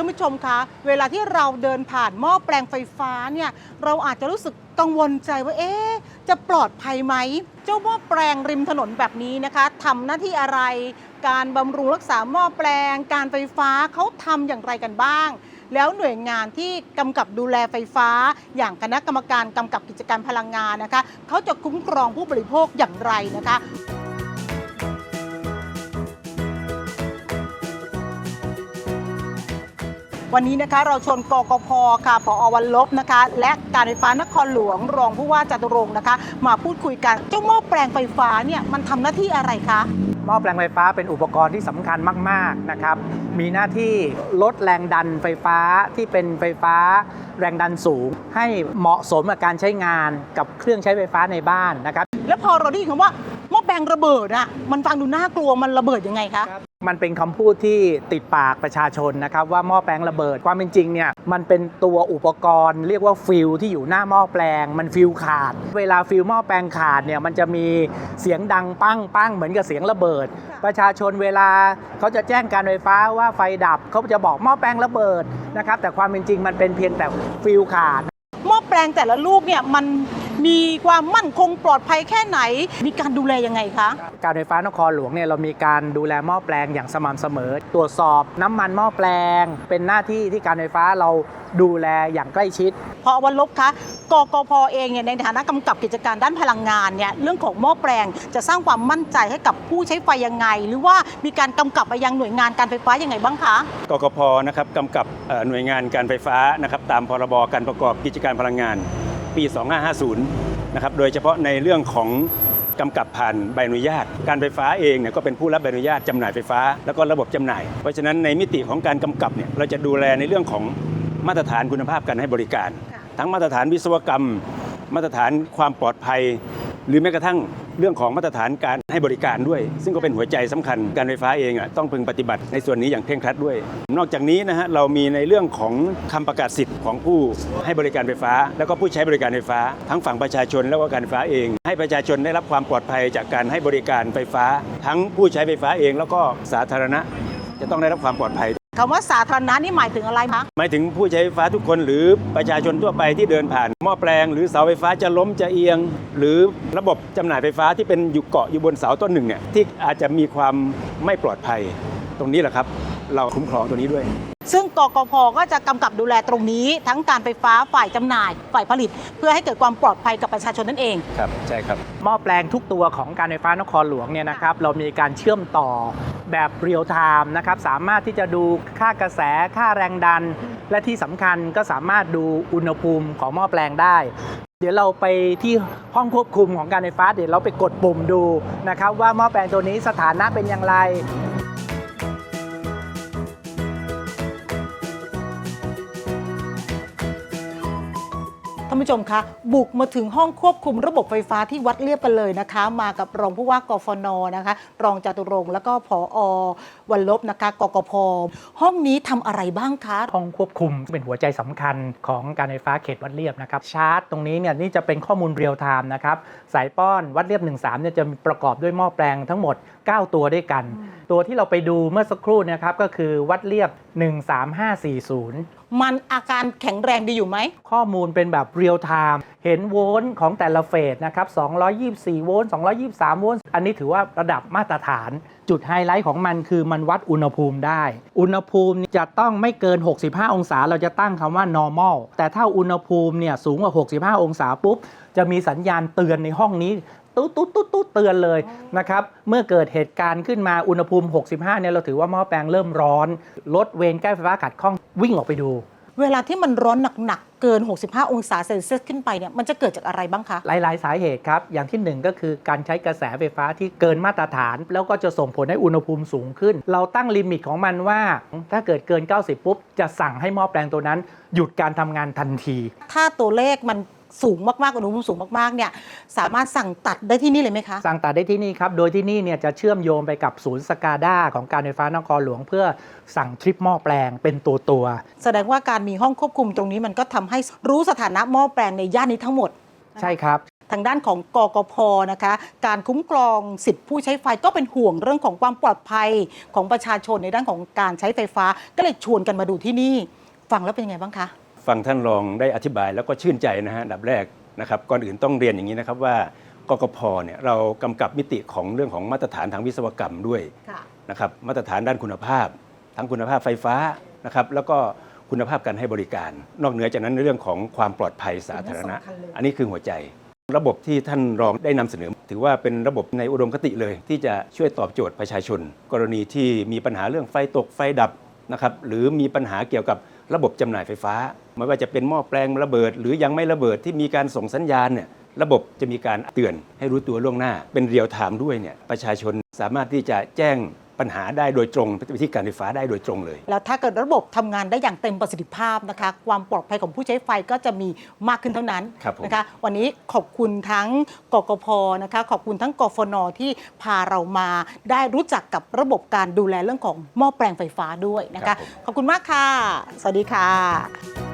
ท่านผู้ชมคะเวลาที่เราเดินผ่านหม้อแปลงไฟฟ้าเนี่ยเราอาจจะรู้สึกกังวลใจว่าเอ๊ะจะปลอดภัยไหม เจ้าหม้อแปลงริมถนนแบบนี้นะคะทำหน้าที่อะไร การบำรุงรักษาหม้อแปลง การไฟฟ้าเขาทำอย่างไรกันบ้าง แล้วหน่วยงานที่กำกับดูแลไฟฟ้า อย่างคณะกรรมการกำกับกิจการพลังงานนะคะเขาจะคุ้มครองผู้บริโภคอย่างไรนะคะ วันนี้นะคะเราชวนกกพค่ะผอวันลบนะคะ และการไฟฟ้านครหลวงรองผู้ว่าจตุรงค์นะคะ มาพูดคุยกันเจ้าหม้อแปลงไฟฟ้าเนี่ยมันทำหน้าที่อะไรคะหม้อแปลงไฟฟ้าเป็นอุปกรณ์ที่สำคัญมาก ๆ นะครับ มีหน้าที่ลดแรงดันไฟฟ้าที่เป็นไฟฟ้าแรงดันสูง ให้เหมาะสมกับการใช้งานกับเครื่องใช้ไฟฟ้าในบ้านนะครับ แล้วพอเราได้ยินคำว่าหม้อแปลงระเบิดอะมันฟังดูน่ากลัวมันระเบิดยังไงคะ มันเป็นคำพูดที่ติดปากประชาชนนะครับว่าหม้อแปลงระเบิดความเป็นจริงเนี่ยมันเป็นตัวอุปกรณ์ เรียกว่าฟิลที่อยู่หน้าหม้อแปลง มันฟิลขาด เวลาฟิลหม้อแปลงขาดเนี่ยมันจะมีเสียงดังปั้งปั้งเหมือนกับเสียงระเบิดค่ะประชาชนเวลาเขาจะแจ้งการไฟฟ้าว่าไฟดับเขาจะบอกหม้อแปลงระเบิดนะครับแต่ความเป็นจริงมันเป็นเพียงแต่ฟิลขาดหม้อแปลงแต่ละลูกเนี่ยมัน มีความมั่นคงปลอดภัยแค่ไหน มีการดูแลยังไงคะ การไฟฟ้านครหลวงเนี่ยเรามีการดูแลหม้อแปลงอย่างสม่ำเสมอ ตรวจสอบน้ำมันหม้อแปลง เป็นหน้าที่ที่การไฟฟ้าเราดูแลอย่างใกล้ชิดพอวันลบคะกกพเองเนี่ยในฐานะกำกับกิจการด้านพลังงานเนี่ยเรื่องของหม้อแปลงจะสร้างความมั่นใจให้กับผู้ใช้ไฟยังไง หรือว่ามีการกำกับไปยังหน่วยงานการไฟฟ้ายังไงบ้างคะกกพนะครับกำกับเอ่อหน่วยงานการไฟฟ้านะครับตามพรบการประกอบกิจการพลังงาน ปี 2550 นะครับ โดยเฉพาะในเรื่องของกำกับผ่านใบอนุญาต การไฟฟ้าเองเนี่ยก็เป็นผู้รับใบอนุญาตจำหน่ายไฟฟ้า แล้วก็ระบบจำหน่าย เพราะฉะนั้นในมิติของการกำกับเนี่ยเราจะดูแลในเรื่องของมาตรฐานคุณภาพการให้บริการ ทั้งมาตรฐานวิศวกรรม มาตรฐานความปลอดภัย หรือแม้กระทั่ง เรื่องของมาตรฐานการให้บริการด้วย ซึ่งก็เป็นหัวใจสำคัญการไฟฟ้าเองอะต้องพึงปฏิบัติในส่วนนี้อย่างเคร่งครัดด้วย นอกจากนี้นะฮะเรามีในเรื่องของคำประกาศสิทธิ์ของผู้ให้บริการไฟฟ้า แล้วก็ผู้ใช้บริการไฟฟ้า ทั้งฝั่งประชาชนแล้วก็การไฟฟ้าเอง ให้ประชาชนได้รับความปลอดภัยจากการให้บริการไฟฟ้า ทั้งผู้ใช้ไฟฟ้าเองแล้วก็สาธารณะจะต้องได้รับความปลอดภัย คำว่าสาธารณะนี่หมายถึงอะไรคะ หมายถึงผู้ใช้ไฟฟ้าทุกคนหรือประชาชนทั่วไปที่เดินผ่าน หม้อแปลงหรือเสาไฟฟ้าจะล้มจะเอียง หรือระบบจำหน่ายไฟฟ้าที่เป็นอยู่เกาะอยู่บนเสาต้นหนึ่งเนี่ยที่อาจจะมีความไม่ปลอดภัย ตรงนี้แหละครับ เราคุ้มครองตัวนี้ด้วย ซึ่งกกพก็จะกำกับดูแลตรงนี้ ทั้งการไฟฟ้าฝ่ายจำหน่าย ฝ่ายผลิต เพื่อให้เกิดความปลอดภัยกับประชาชนนั่นเองครับใช่ครับหม้อแปลงทุกตัวของการไฟฟ้านครหลวงเนี่ยนะครับเรามีการเชื่อมต่อแบบเรียลไทม์นะครับสามารถที่จะดูค่ากระแสค่าแรงดัน และที่สำคัญก็สามารถดูอุณหภูมิของหม้อแปลงได้เดี๋ยวเราไปที่ห้องควบคุมของการไฟฟ้าเดี๋ยวเราไปกดปุ่มดูนะครับว่าหม้อแปลงตัวนี้สถานะเป็นอย่างไร ท่านผู้ชมคะบุกมาถึงห้องควบคุมระบบไฟฟ้าที่วัดเรียบกันเลยนะคะ มากับรองผู้ว่ากฟนนะคะ รองจตุรงค์แล้วก็ผอวันลบนะคะกกพห้องนี้ทำอะไรบ้างคะห้องควบคุมเป็นหัวใจสำคัญของการไฟฟ้าเขตวัดเรียบนะครับชาร์จตรงนี้เนี่ยนี่จะเป็นข้อมูลเรียลไทม์นะครับสายป้อนวัดเรียบ 13เนี่ยจะมีประกอบด้วยหม้อแปลงทั้งหมด 9 ตัวด้วยกัน ตัวที่เราไปดูเมื่อสักครู่เนะครับก็คือวัดเรียบ 13540 มันอาการแข็งแรงดีอยู่ไหม ข้อมูลเป็นแบบเรียลไทม์เห็นโวลต์ของแต่ละเฟสนะครับ 224 โวลต์ 223 โวลต์ อันนี้ถือว่าระดับมาตรฐาน จุดไฮไลท์ของมันคือมันวัดอุณหภูมิได้ อุณหภูมิจะต้องไม่เกิน 65 องศา เราจะตั้งคำว่า normal แต่ถ้าอุณหภูมิเนี่ยสูงกว่า 65 องศาปุ๊บ จะมีสัญญาณเตือนในห้องนี้ ตุ๊ดตุ๊ดตุ๊ดตุ๊ดเตือนเลยนะครับเมื่อเกิดเหตุการณ์ขึ้นมาอุณหภูมิ 65เนี่ยเราถือว่าหม้อแปลงเริ่มร้อนลดเวรแก้ไฟฟ้าขัดข้องวิ่งออกไปดู เวลาที่มันร้อนหนักๆเกิน 65 องศาเซลเซียสขึ้นไปเนี่ยมันจะเกิดจากอะไรบ้างคะ หลาย ๆ สาเหตุครับ อย่างที่หนึ่งก็คือการใช้กระแสไฟฟ้าที่เกินมาตรฐาน แล้วก็จะส่งผลให้อุณหภูมิสูงขึ้น เราตั้งลิมิตของมันว่า ถ้าเกิดเกิน 90 ปุ๊บ จะสั่งให้หม้อแปลงตัวนั้น หยุดการทำงานทันที ถ้าตัวเลขมัน สูงมากๆอุณหภูมิสูงมากๆเนี่ยสามารถสั่งตัดได้ที่นี่เลยไหมคะ สั่งตัดได้ที่นี่ครับ โดยที่นี่เนี่ยจะเชื่อมโยงไปกับศูนย์สกาด้าของการไฟฟ้านครหลวงเพื่อสั่งทริปหม้อแปลงเป็นตัวตัวๆแสดงว่าการมีห้องควบคุมตรงนี้มันก็ทำให้รู้สถานะหม้อแปลงในย่านนี้ทั้งหมด ใช่ครับ ทางด้านของกกพนะคะ การคุ้มครองสิทธิผู้ใช้ไฟก็เป็นห่วงเรื่องของความปลอดภัยของประชาชนในด้านของการใช้ไฟฟ้า ก็เลยชวนกันมาดูที่นี่ ฟังแล้วเป็นยังไงบ้างคะ ฟังท่านรองได้อธิบายแล้วก็ชื่นใจนะฮะอันดับแรกนะครับก่อนอื่นต้องเรียนอย่างนี้นะครับว่ากกพเนี่ยเรากำกับมิติของเรื่องของมาตรฐานทางวิศวกรรมด้วยค่ะนะครับมาตรฐานด้านคุณภาพ ทั้งคุณภาพไฟฟ้านะครับแล้วก็คุณภาพการให้บริการ นอกเหนือจากนั้นในเรื่องของความปลอดภัยสาธารณะ อันนี้สำคัญเลยอันนี้คือหัวใจ ระบบที่ท่านรองได้นำเสนอ ถือว่าเป็นระบบในอุดมคติเลย ที่จะช่วยตอบโจทย์ประชาชน กรณีที่มีปัญหาเรื่องไฟตกไฟดับนะครับหรือมีปัญหาเกี่ยวกับ ระบบจำหน่ายไฟฟ้า ไม่ว่าจะเป็นหม้อแปลงระเบิด หรือยังไม่ระเบิดที่มีการส่งสัญญาณเนี่ยระบบจะมีการเตือนให้รู้ตัวล่วงหน้า เป็นเรียลไทม์ด้วยเนี่ยประชาชนสามารถที่จะแจ้ง ปัญหาได้โดยตรงไปที่การไฟฟ้าได้โดยตรงเลย แล้วถ้าเกิดระบบทำงานได้อย่างเต็มประสิทธิภาพนะคะ ความปลอดภัยของผู้ใช้ไฟก็จะมีมากขึ้นเท่านั้นครับผมนะคะ วันนี้ขอบคุณทั้งกกพนะคะ ขอบคุณทั้งกฟนที่พาเรามาได้รู้จักกับระบบการดูแลเรื่องของหม้อแปลงไฟฟ้าด้วยนะคะ ขอบคุณมากค่ะ สวัสดีค่ะ